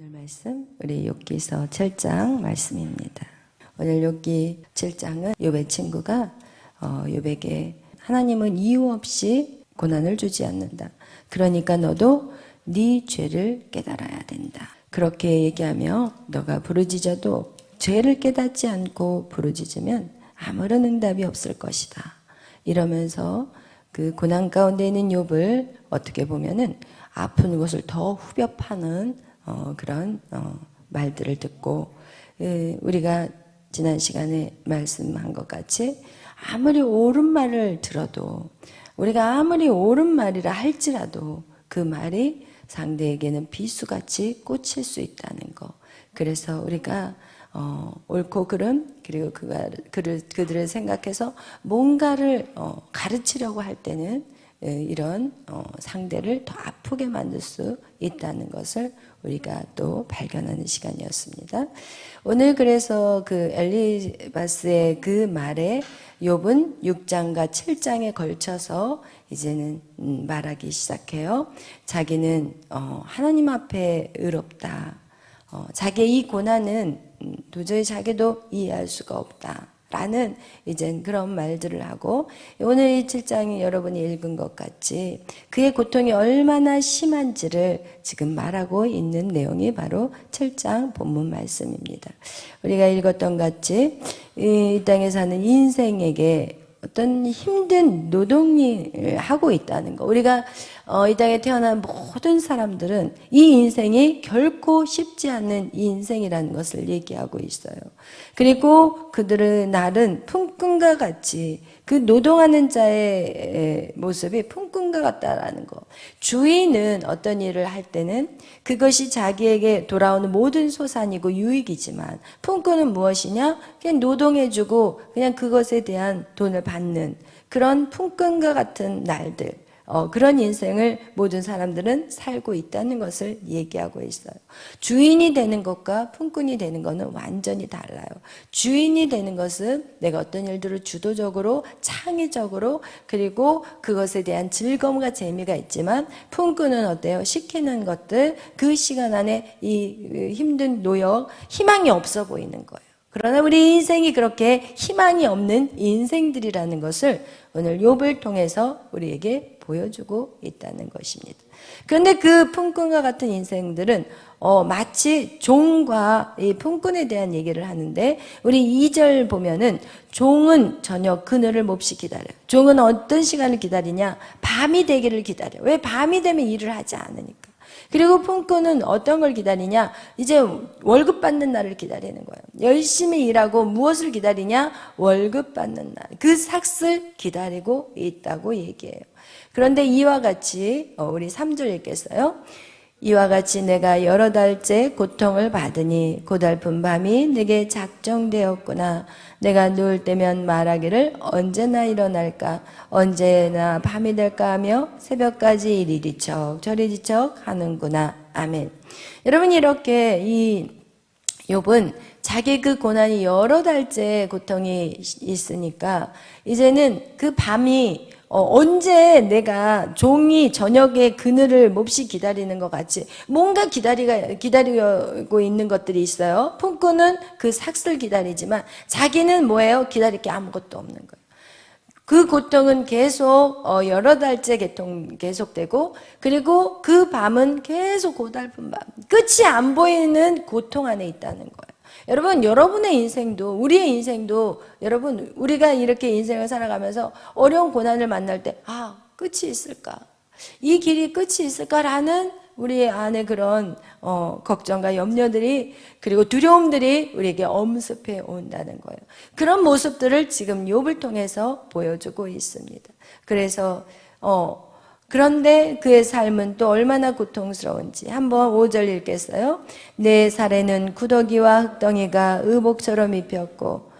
오늘 말씀 우리 욥기서 7장 말씀입니다. 오늘 욥기 7장은 욥의 친구가 어, 욥에게 하나님은 이유 없이 고난을 주지 않는다. 그러니까 너도 네 죄를 깨달아야 된다. 그렇게 얘기하며 너가 부르짖어도 죄를 깨닫지 않고 부르짖으면 아무런 응답이 없을 것이다. 이러면서 그 고난 가운데 있는 욥을 어떻게 보면은 아픈 곳을 더 후벼 파는 어, 그런 어, 말들을 듣고 에, 우리가 지난 시간에 말씀한 것 같이 아무리 옳은 말을 들어도 우리가 아무리 옳은 말이라 할지라도 그 말이 상대에게는 비수같이 꽂힐 수 있다는 거. 그래서 우리가 어, 옳고 그름 그리고 그가, 그를, 그들을 생각해서 뭔가를 어, 가르치려고 할 때는 에, 이런 어, 상대를 더 아프게 만들 수 있다는 것을 우리가 또 발견하는 시간이었습니다. 오늘 그래서 그 엘리바스의 그 말에 욥은 6장과 7장에 걸쳐서 이제는 음, 말하기 시작해요. 자기는 어, 하나님 앞에 의롭다. 어, 자기의 이 고난은 음, 도저히 자기도 이해할 수가 없다. 라는 이젠 그런 말들을 하고 오늘 이 7장이 여러분이 읽은 것 같이 그의 고통이 얼마나 심한지를 지금 말하고 있는 내용이 바로 7장 본문 말씀입니다. 우리가 읽었던 같이 이 땅에 사는 인생에게 어떤 힘든 노동을 하고 있다는 거. 우리가 어, 이 땅에 태어난 모든 사람들은 이 인생이 결코 쉽지 않은 이 인생이라는 것을 얘기하고 있어요. 그리고 그들의 날은 품꾼과 같이 그 노동하는 자의 모습이 품꾼과 같다라는 거. 주인은 어떤 일을 할 때는 그것이 자기에게 돌아오는 모든 소산이고 유익이지만 품꾼은 무엇이냐? 그냥 노동해주고 그냥 그것에 대한 돈을 받는 그런 품꾼과 같은 날들. 어, 그런 인생을 모든 사람들은 살고 있다는 것을 얘기하고 있어요. 주인이 되는 것과 품꾼이 되는 것은 완전히 달라요. 주인이 되는 것은 내가 어떤 일들을 주도적으로, 창의적으로, 그리고 그것에 대한 즐거움과 재미가 있지만, 품꾼은 어때요? 시키는 것들, 그 시간 안에 이 힘든 노역, 희망이 없어 보이는 거예요. 그러나 우리 인생이 그렇게 희망이 없는 인생들이라는 것을 오늘 욥을 통해서 우리에게 보여주고 있다는 것입니다. 그런데 그 품꾼과 같은 인생들은 어, 마치 종과 이 품꾼에 대한 얘기를 하는데 우리 2절 보면은 종은 저녁 그늘을 몹시 기다려요. 종은 어떤 시간을 기다리냐? 밤이 되기를 기다려요. 왜 밤이 되면 일을 하지 않으니까. 그리고 품꾼은 어떤 걸 기다리냐? 이제 월급 받는 날을 기다리는 거예요. 열심히 일하고 무엇을 기다리냐? 월급 받는 날. 그 삭을 기다리고 있다고 얘기해요. 그런데 이와 같이 어, 우리 3절 읽겠어요. 이와 같이 내가 여러 달째 고통을 받으니 고달픈 밤이 내게 작정되었구나. 내가 누울 때면 말하기를 언제나 일어날까, 언제나 밤이 될까 하며 새벽까지 이리 뒤척 저리 뒤척 하는구나. 아멘. 여러분 이렇게 이 욥은 자기 그 고난이 여러 달째 고통이 있으니까 이제는 그 밤이 어, 언제 내가 종이 저녁에 그늘을 몹시 기다리는 것 같이 뭔가 기다리가, 기다리고 있는 것들이 있어요. 품꾼은 그 삭슬 기다리지만 자기는 뭐예요? 기다릴 게 아무것도 없는 거예요. 그 고통은 계속 어, 여러 달째 개통 계속되고 그리고 그 밤은 계속 고달픈 밤 끝이 안 보이는 고통 안에 있다는 거예요. 여러분, 여러분의 인생도, 우리의 인생도, 여러분, 우리가 이렇게 인생을 살아가면서 어려운 고난을 만날 때, 아, 끝이 있을까? 이 길이 끝이 있을까라는 우리 안에 그런, 어, 걱정과 염려들이, 그리고 두려움들이 우리에게 엄습해 온다는 거예요. 그런 모습들을 지금 욥을 통해서 보여주고 있습니다. 그래서, 어, 그런데 그의 삶은 또 얼마나 고통스러운지 한번 5절 읽겠어요. 내 살에는 구더기와 흙덩이가 의복처럼 입혔고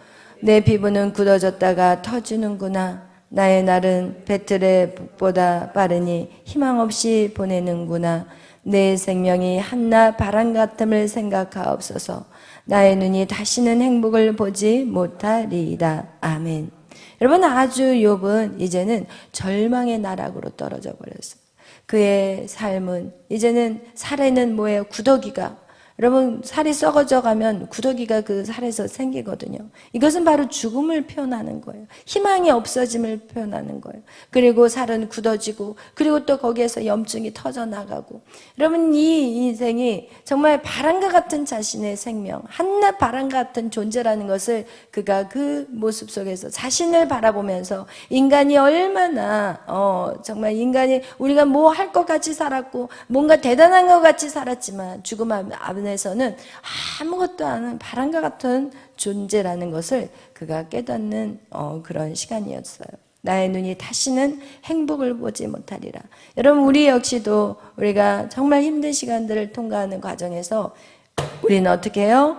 내 피부는 굳어졌다가 터지는구나. 나의 날은 배틀의 북보다 빠르니 희망 없이 보내는구나. 내 생명이 한낮 바람 같음을 생각하옵소서. 나의 눈이 다시는 행복을 보지 못하리이다. 아멘. 여러분 아주 욥은 이제는 절망의 나락으로 떨어져 버렸어요. 그의 삶은 이제는 살에는 뭐예요? 구더기가 여러분 살이 썩어져 가면 구더기가 그 살에서 생기거든요. 이것은 바로 죽음을 표현하는 거예요. 희망이 없어짐을 표현하는 거예요. 그리고 살은 굳어지고 그리고 또 거기에서 염증이 터져 나가고 여러분 이 인생이 정말 바람과 같은 자신의 생명, 한낱 바람과 같은 존재라는 것을 그가 그 모습 속에서 자신을 바라보면서 인간이 얼마나 어 정말 인간이 우리가 뭐 할 것 같이 살았고 뭔가 대단한 것 같이 살았지만 죽음 안에서는 아무것도 아닌 바람과 같은 존재라는 것을 그가 깨닫는 어, 그런 시간이었어요. 나의 눈이 다시는 행복을 보지 못하리라. 여러분 우리 역시도 우리가 정말 힘든 시간들을 통과하는 과정에서 우리는 어떻게 해요?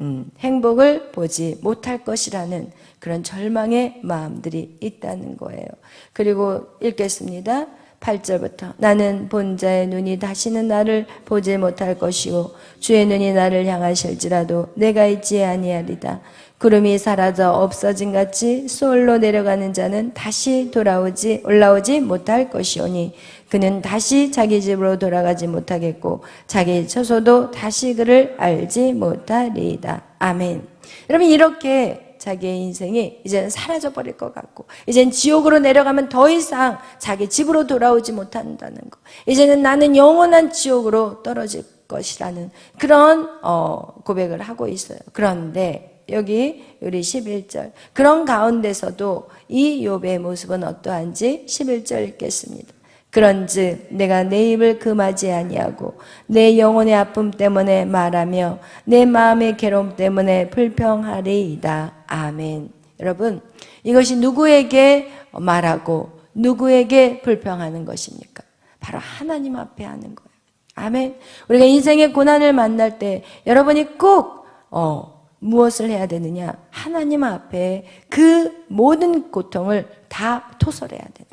음, 행복을 보지 못할 것이라는 그런 절망의 마음들이 있다는 거예요. 그리고 읽겠습니다. 8절부터 나는 본자의 눈이 다시는 나를 보지 못할 것이요 주의 눈이 나를 향하실지라도 내가 있지 아니하리다. 구름이 사라져 없어진 같이 수월로 내려가는 자는 다시 돌아오지 올라오지 못할 것이오니 그는 다시 자기 집으로 돌아가지 못하겠고 자기 처소도 다시 그를 알지 못하리이다. 아멘. 여러분 이렇게 자기의 인생이 이제는 사라져 버릴 것 같고 이제는 지옥으로 내려가면 더 이상 자기 집으로 돌아오지 못한다는 거. 이제는 나는 영원한 지옥으로 떨어질 것이라는 그런 어, 고백을 하고 있어요. 그런데 여기 우리 11절 그런 가운데서도 이 욥의 모습은 어떠한지 11절 읽겠습니다. 그런즉 내가 내 입을 금하지 아니하고 내 영혼의 아픔 때문에 말하며 내 마음의 괴로움 때문에 불평하리이다. 아멘. 여러분, 이것이 누구에게 말하고 누구에게 불평하는 것입니까? 바로 하나님 앞에 하는 거예요. 아멘. 우리가 인생의 고난을 만날 때 여러분이 꼭 어, 무엇을 해야 되느냐? 하나님 앞에 그 모든 고통을 다 토설해야 되는.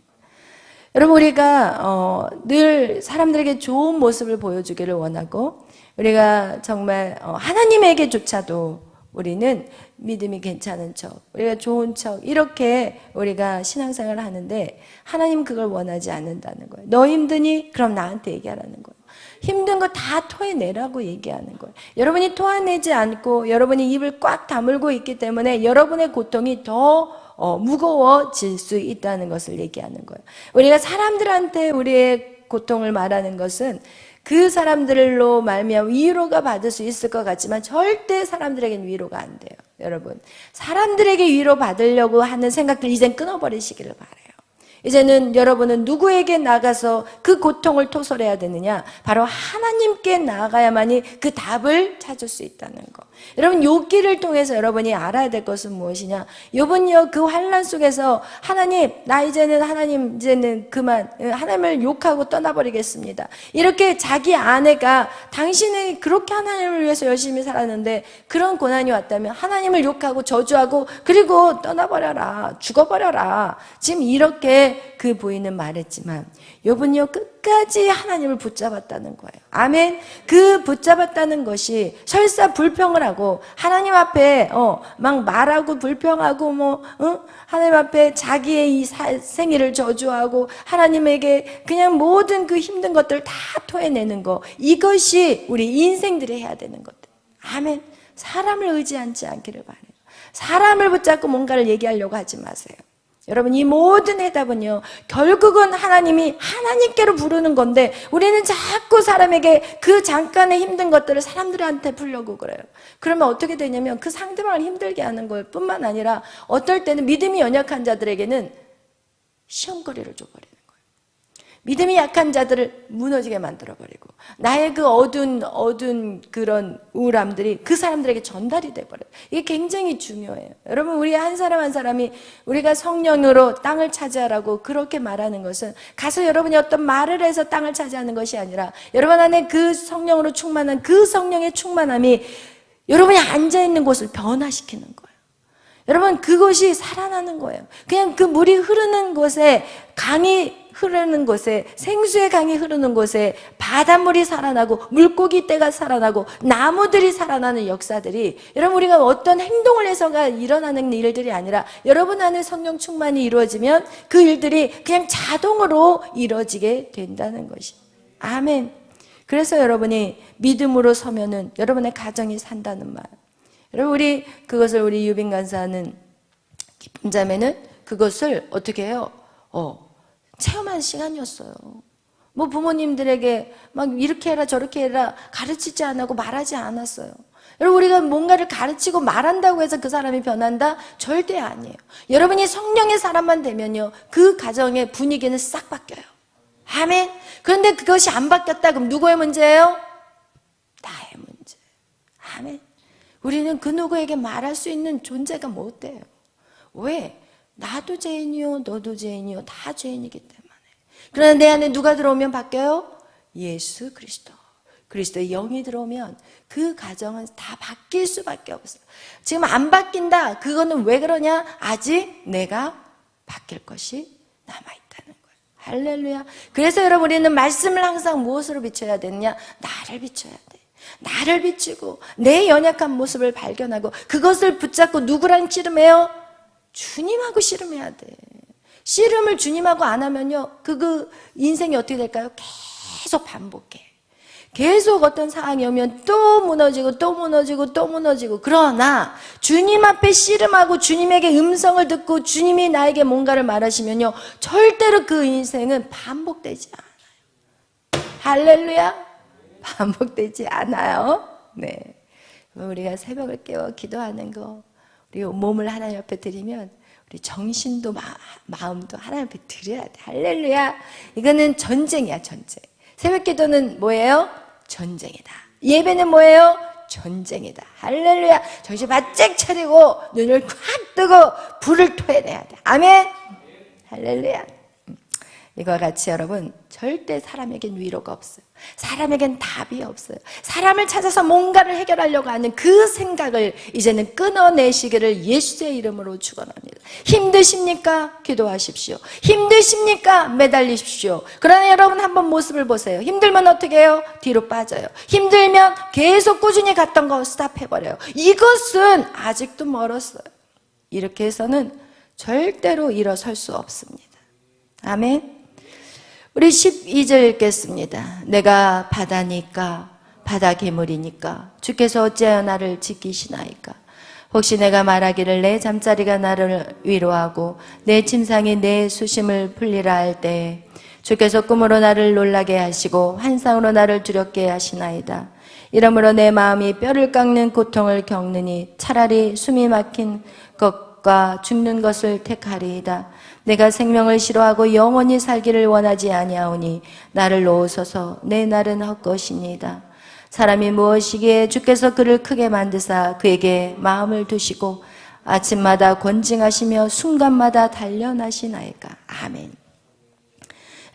여러분 우리가 어, 늘 사람들에게 좋은 모습을 보여주기를 원하고 우리가 정말 어, 하나님에게조차도 우리는 믿음이 괜찮은 척, 우리가 좋은 척 이렇게 우리가 신앙생활을 하는데 하나님 그걸 원하지 않는다는 거예요. 너 힘드니? 그럼 나한테 얘기하라는 거예요. 힘든 거 다 토해내라고 얘기하는 거예요. 여러분이 토해내지 않고 여러분이 입을 꽉 다물고 있기 때문에 여러분의 고통이 더 어, 무거워질 수 있다는 것을 얘기하는 거예요. 우리가 사람들한테 우리의 고통을 말하는 것은 그 사람들로 말미암아 위로가 받을 수 있을 것 같지만 절대 사람들에게는 위로가 안 돼요. 여러분 사람들에게 위로 받으려고 하는 생각들 이젠 끊어버리시기를 바래요. 이제는 여러분은 누구에게 나가서 그 고통을 토설해야 되느냐? 바로 하나님께 나가야만이 그 답을 찾을 수 있다는 거. 여러분 욥기를 통해서 여러분이 알아야 될 것은 무엇이냐? 욥은요 그 환란 속에서 하나님 나 이제는 하나님 이제는 그만 하나님을 욕하고 떠나버리겠습니다. 이렇게 자기 아내가 당신이 그렇게 하나님을 위해서 열심히 살았는데 그런 고난이 왔다면 하나님을 욕하고 저주하고 그리고 떠나버려라 죽어버려라 지금 이렇게 그 부인은 말했지만 욥은요 끝까지 하나님을 붙잡았다는 거예요. 아멘. 그 붙잡았다는 것이 설사 불평을 하고 하나님 앞에 어 막 말하고 불평하고 뭐 어? 하나님 앞에 자기의 이 사, 생일을 저주하고 하나님에게 그냥 모든 그 힘든 것들 다 토해내는 거 이것이 우리 인생들이 해야 되는 것들. 아멘. 사람을 의지하지 않기를 바래요. 사람을 붙잡고 뭔가를 얘기하려고 하지 마세요. 여러분 이 모든 해답은요 결국은 하나님이 하나님께로 부르는 건데 우리는 자꾸 사람에게 그 잠깐의 힘든 것들을 사람들한테 풀려고 그래요. 그러면 어떻게 되냐면 그 상대방을 힘들게 하는 것 뿐만 아니라 어떨 때는 믿음이 연약한 자들에게는 시험거리를 줘버려요 믿음이 약한 자들을 무너지게 만들어버리고 나의 그 어두운 어두운 그런 우울함들이 그 사람들에게 전달이 돼버려요. 이게 굉장히 중요해요. 여러분 우리 한 사람 한 사람이 우리가 성령으로 땅을 차지하라고 그렇게 말하는 것은 가서 여러분이 어떤 말을 해서 땅을 차지하는 것이 아니라 여러분 안에 그 성령으로 충만한 그 성령의 충만함이 여러분이 앉아 있는 곳을 변화시키는 거예요. 여러분 그것이 살아나는 거예요. 그냥 그 물이 흐르는 곳에 강이 흐르는 곳에 생수의 강이 흐르는 곳에 바닷물이 살아나고 물고기 떼가 살아나고 나무들이 살아나는 역사들이 여러분 우리가 어떤 행동을 해서가 일어나는 일들이 아니라 여러분 안에 성령 충만이 이루어지면 그 일들이 그냥 자동으로 이루어지게 된다는 것이 아멘. 그래서 여러분이 믿음으로 서면은 여러분의 가정이 산다는 말. 여러분 우리 그것을 우리 유빈 간사는 기쁨 자매는 그것을 어떻게 해요? 어, 체험한 시간이었어요. 뭐 부모님들에게 막 이렇게 해라 저렇게 해라 가르치지 않고 말하지 않았어요. 여러분 우리가 뭔가를 가르치고 말한다고 해서 그 사람이 변한다? 절대 아니에요. 여러분이 성령의 사람만 되면요. 그 가정의 분위기는 싹 바뀌어요. 아멘. 그런데 그것이 안 바뀌었다 그럼 누구의 문제예요? 나의 문제. 아멘. 우리는 그 누구에게 말할 수 있는 존재가 못 돼요. 왜? 나도 죄인이요, 너도 죄인이요, 다 죄인이기 때문에. 그러나 내 안에 누가 들어오면 바뀌어요? 예수 그리스도. 그리스도의 영이 들어오면 그 가정은 다 바뀔 수밖에 없어요. 지금 안 바뀐다. 그거는 왜 그러냐? 아직 내가 바뀔 것이 남아있다는 거예요. 할렐루야. 그래서 여러분 우리는 말씀을 항상 무엇으로 비춰야 되느냐? 나를 비춰야 돼. 나를 비추고 내 연약한 모습을 발견하고 그것을 붙잡고 누구랑 씨름해요? 주님하고 씨름해야 돼. 씨름을 주님하고 안 하면요. 그, 그 인생이 어떻게 될까요? 계속 반복해. 계속 어떤 상황이 오면 또 무너지고 또 무너지고 또 무너지고 그러나 주님 앞에 씨름하고 주님에게 음성을 듣고 주님이 나에게 뭔가를 말하시면요 절대로 그 인생은 반복되지 않아요 할렐루야 반복되지 않아요 네 우리가 새벽을 깨워 기도하는 거 우리 몸을 하나님 앞에 드리면 우리 정신도 마, 마음도 하나님 앞에 드려야 돼 할렐루야 이거는 전쟁이야 전쟁 새벽 기도는 뭐예요? 전쟁이다. 예배는 뭐예요? 전쟁이다. 할렐루야. 정신 바짝 차리고 눈을 콱 뜨고 불을 토해내야 돼. 아멘. 할렐루야. 이와 같이 여러분 절대 사람에겐 위로가 없어요. 사람에겐 답이 없어요. 사람을 찾아서 뭔가를 해결하려고 하는 그 생각을 이제는 끊어내시기를 예수의 이름으로 축원합니다. 힘드십니까? 기도하십시오. 힘드십니까? 매달리십시오. 그러나 여러분 한번 모습을 보세요. 힘들면 어떻게 해요? 뒤로 빠져요. 힘들면 계속 꾸준히 갔던 거 스탑해버려요. 이것은 아직도 멀었어요. 이렇게 해서는 절대로 일어설 수 없습니다. 아멘. 우리 12절 읽겠습니다. 내가 바다니까 바다 괴물이니까 주께서 어찌하여 나를 지키시나이까 혹시 내가 말하기를 내 잠자리가 나를 위로하고 내 침상이 내 수심을 풀리라 할때 주께서 꿈으로 나를 놀라게 하시고 환상으로 나를 두렵게 하시나이다. 이러므로 내 마음이 뼈를 깎는 고통을 겪느니 차라리 숨이 막힌 것과 죽는 것을 택하리이다. 내가 생명을 싫어하고 영원히 살기를 원하지 아니하오니 나를 놓으소서 내 날은 헛것이니이다. 사람이 무엇이기에 주께서 그를 크게 만드사 그에게 마음을 두시고 아침마다 권징하시며 순간마다 단련하시나이까. 아멘.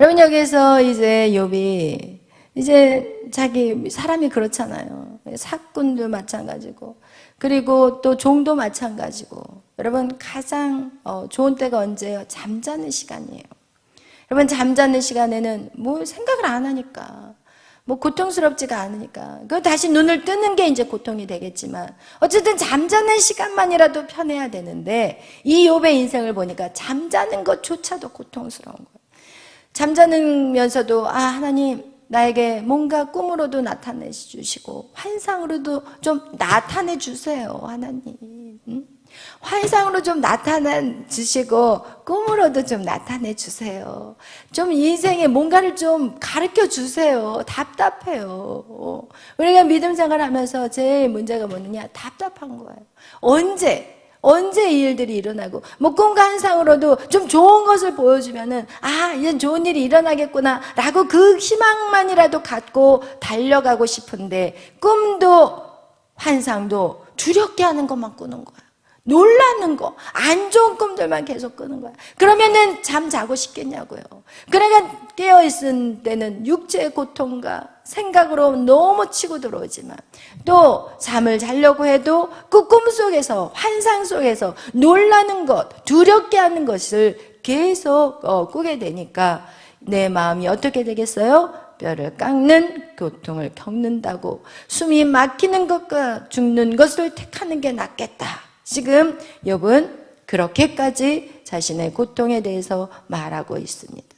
여러분 여기서 이제 욥이 이제 자기 사람이 그렇잖아요. 사꾼도 마찬가지고 그리고 또 종도 마찬가지고 여러분 가장 어, 좋은 때가 언제예요? 잠자는 시간이에요. 여러분 잠자는 시간에는 뭐 생각을 안 하니까 뭐 고통스럽지가 않으니까 그 다시 눈을 뜨는 게 이제 고통이 되겠지만 어쨌든 잠자는 시간만이라도 편해야 되는데 이 욥의 인생을 보니까 잠자는 것조차도 고통스러운 거예요. 잠자면서도 아 하나님 나에게 뭔가 꿈으로도 나타내 주시고 환상으로도 좀 나타내 주세요 하나님 응? 환상으로 좀 나타내 주시고 꿈으로도 좀 나타내 주세요. 좀 인생에 뭔가를 좀 가르쳐 주세요. 답답해요. 우리가 믿음 생활하면서 제일 문제가 뭐느냐? 답답한 거예요. 언제? 언제 이 일들이 일어나고 뭐 꿈과 환상으로도 좀 좋은 것을 보여주면은 아 이제 좋은 일이 일어나겠구나라고 그 희망만이라도 갖고 달려가고 싶은데 꿈도 환상도 두렵게 하는 것만 꾸는 거야. 놀라는 거, 안 좋은 꿈들만 계속 꾸는 거야. 그러면은 잠 자고 싶겠냐고요. 그러니까 깨어있을 때는 육체의 고통과 생각으로 너무 치고 들어오지만 또 잠을 자려고 해도 그 꿈 속에서, 환상 속에서 놀라는 것, 두렵게 하는 것을 계속 어, 꾸게 되니까 내 마음이 어떻게 되겠어요? 뼈를 깎는 고통을 겪는다고 숨이 막히는 것과 죽는 것을 택하는 게 낫겠다. 지금 욥은 그렇게까지 자신의 고통에 대해서 말하고 있습니다.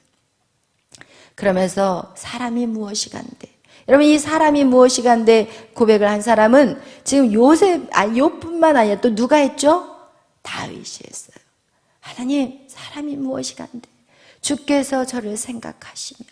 그러면서 사람이 무엇이 간대? 여러분 이 사람이 무엇이 간데 고백을 한 사람은 지금 요셉 아 요뿐만 아니라 또 누가 했죠? 다윗이 했어요. 하나님 사람이 무엇이 간데 주께서 저를 생각하시며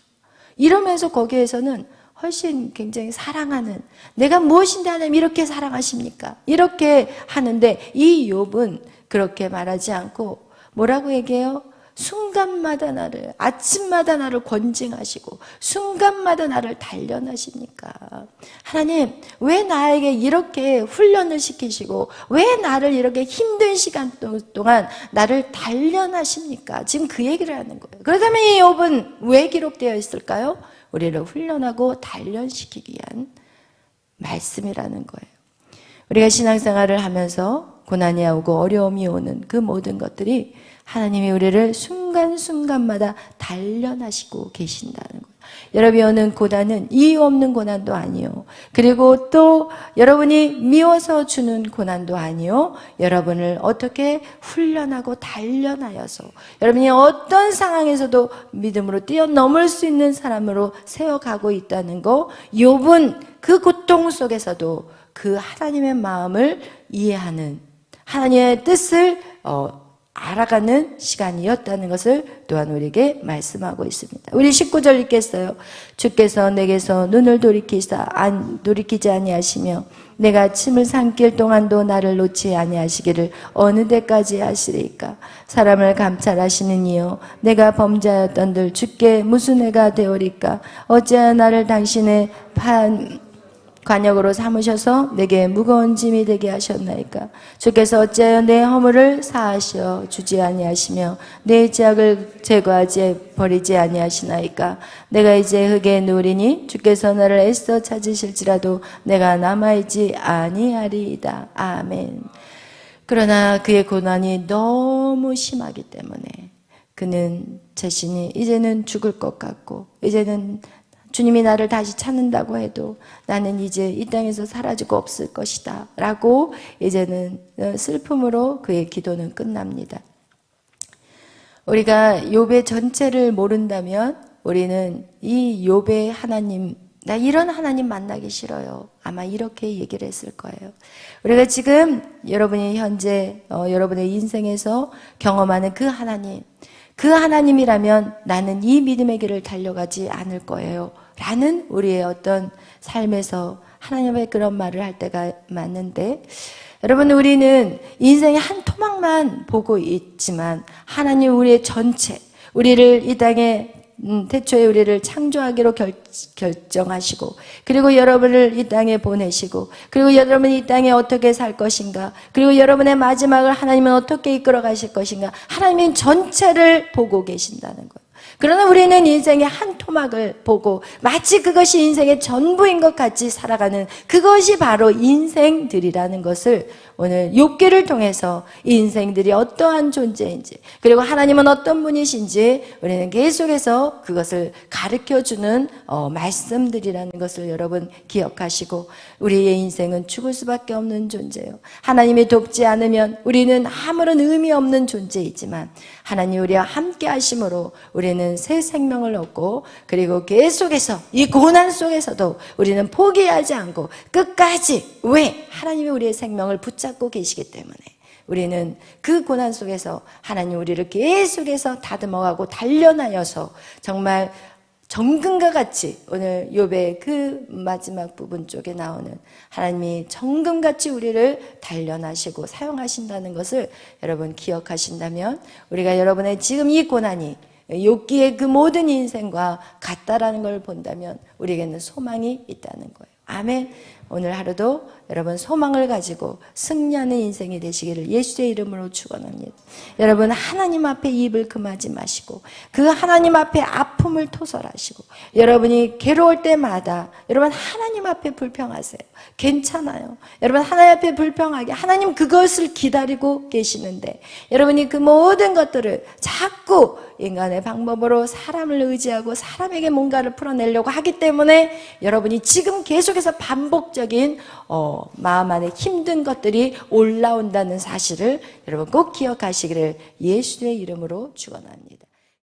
이러면서 거기에서는 훨씬 굉장히 사랑하는 내가 무엇인데 하나님 이렇게 사랑하십니까? 이렇게 하는데 이 욥은 그렇게 말하지 않고 뭐라고 얘기해요? 순간마다 나를 아침마다 나를 권징하시고 순간마다 나를 단련하십니까? 하나님 왜 나에게 이렇게 훈련을 시키시고 왜 나를 이렇게 힘든 시간 동안 나를 단련하십니까? 지금 그 얘기를 하는 거예요. 그렇다면 이 욥은 왜 기록되어 있을까요? 우리를 훈련하고 단련시키기 위한 말씀이라는 거예요. 우리가 신앙생활을 하면서 고난이 오고 어려움이 오는 그 모든 것들이 하나님이 우리를 순간순간마다 단련하시고 계신다는 거예요. 여러분이 오는 고난은 이유 없는 고난도 아니요. 그리고 또 여러분이 미워서 주는 고난도 아니요. 여러분을 어떻게 훈련하고 단련하여서 여러분이 어떤 상황에서도 믿음으로 뛰어넘을 수 있는 사람으로 세워가고 있다는 거. 욥은 그 고통 속에서도 그 하나님의 마음을 이해하는 하나님의 뜻을 어, 알아가는 시간이었다는 것을 또한 우리에게 말씀하고 있습니다. 우리 19절 읽겠어요. 주께서 내게서 눈을 돌이키사 안 돌이키지 아니하시며 내가 침을 삼킬 동안도 나를 놓지 아니하시기를 어느 때까지 하시리까 사람을 감찰하시는 이요 내가 범죄하였던들 주께 무슨 애가 되오리까 어찌하여 나를 당신의 판 관역으로 삼으셔서 내게 무거운 짐이 되게 하셨나이까. 주께서 어찌하여 내 허물을 사하시어 주지 아니하시며 내 죄악을 제거하지 버리지 아니하시나이까. 내가 이제 흙에 누리니 주께서 나를 애써 찾으실지라도 내가 남아있지 아니하리이다. 아멘. 그러나 그의 고난이 너무 심하기 때문에 그는 자신이 이제는 죽을 것 같고 이제는 주님이 나를 다시 찾는다고 해도 나는 이제 이 땅에서 사라지고 없을 것이다. 라고 이제는 슬픔으로 그의 기도는 끝납니다. 우리가 욥의 전체를 모른다면 우리는 이 욥의 하나님 나 이런 하나님 만나기 싫어요. 아마 이렇게 얘기를 했을 거예요. 우리가 지금 여러분이 현재 어, 여러분의 인생에서 경험하는 그 하나님, 그 하나님이라면 나는 이 믿음의 길을 달려가지 않을 거예요. 라는 우리의 어떤 삶에서 하나님의 그런 말을 할 때가 많는데 여러분 우리는 인생의 한 토막만 보고 있지만 하나님 우리의 전체 우리를 이 땅에 음, 태초에 우리를 창조하기로 결, 결정하시고 그리고 여러분을 이 땅에 보내시고 그리고 여러분이 이 땅에 어떻게 살 것인가 그리고 여러분의 마지막을 하나님은 어떻게 이끌어 가실 것인가 하나님은 전체를 보고 계신다는 거예요. 그러나 우리는 인생의 한 토막을 보고 마치 그것이 인생의 전부인 것 같이 살아가는 그것이 바로 인생들이라는 것을 오늘 욕기를 통해서 이 인생들이 어떠한 존재인지 그리고 하나님은 어떤 분이신지 우리는 계속해서 그것을 가르쳐 주는 어, 말씀들이라는 것을 여러분 기억하시고 우리의 인생은 죽을 수밖에 없는 존재예요. 하나님이 돕지 않으면 우리는 아무런 의미 없는 존재이지만 하나님 우리와 함께 하심으로 우리는 새 생명을 얻고 그리고 계속해서 이 고난 속에서도 우리는 포기하지 않고 끝까지 왜 하나님이 우리의 생명을 붙잡 고 계시기 때문에 우리는 그 고난 속에서 하나님 우리를 계속해서 다듬어가고 단련하여서 정말 정금과 같이 오늘 욥의 그 마지막 부분 쪽에 나오는 하나님이 정금같이 우리를 단련하시고 사용하신다는 것을 여러분 기억하신다면 우리가 여러분의 지금 이 고난이 욥기의 그 모든 인생과 같다라는 걸 본다면 우리에게는 소망이 있다는 거예요. 아멘. 오늘 하루도 여러분 소망을 가지고 승리하는 인생이 되시기를 예수의 이름으로 축원합니다. 여러분 하나님 앞에 입을 금하지 마시고 그 하나님 앞에 아픔을 토설하시고 여러분이 괴로울 때마다 여러분 하나님 앞에 불평하세요. 괜찮아요. 여러분 하나님 앞에 불평하게 하나님 그것을 기다리고 계시는데 여러분이 그 모든 것들을 자꾸 인간의 방법으로 사람을 의지하고 사람에게 뭔가를 풀어내려고 하기 때문에 여러분이 지금 계속해서 반복 적인 어, 마음 안에 힘든 것들이 올라온다는 사실을 여러분 꼭 기억하시기를 예수의 이름으로 축원합니다.